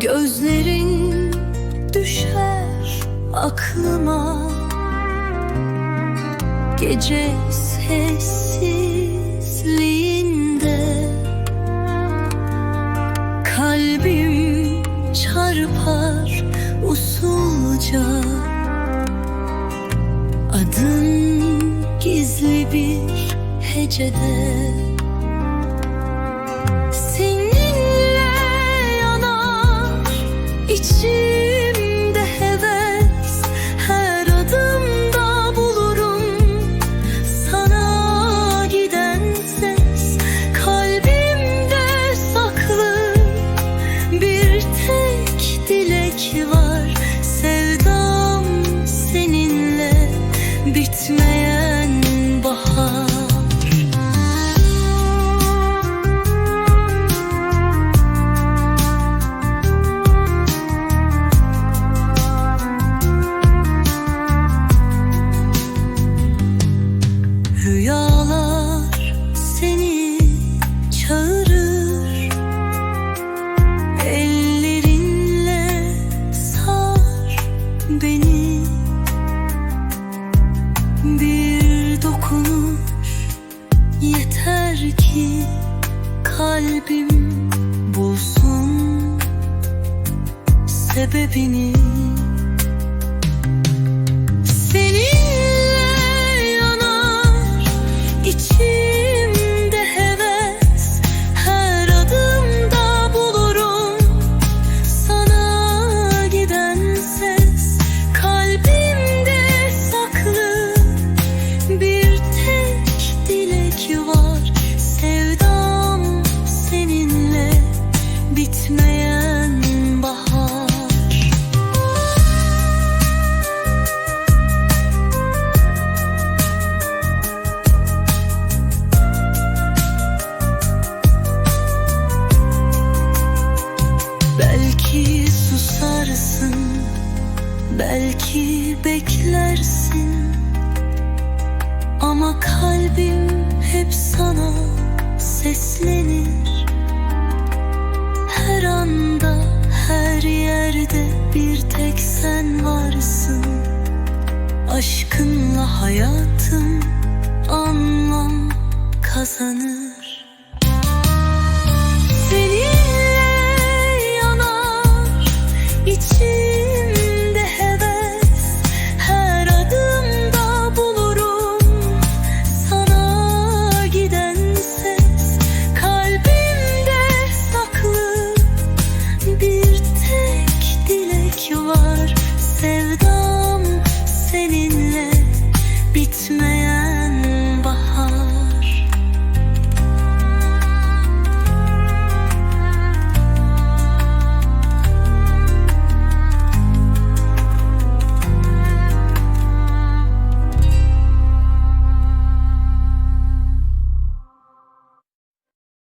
Gözlerin düşer aklıma. Gece sessizliğinde Kalbim çarpar usulca. Adın gizli bir hecede içimde heves Her adımda bulurum. Sana giden ses Kalbimde saklı. Bir tek dilek var Sevdam seninle. Bitmeyen bahsedediniz susarsın, belki beklersin. Ama kalbim hep sana seslenir. Her anda, her yerde bir tek sen varsın. Aşkınla hayatım anlam kazanır ずうと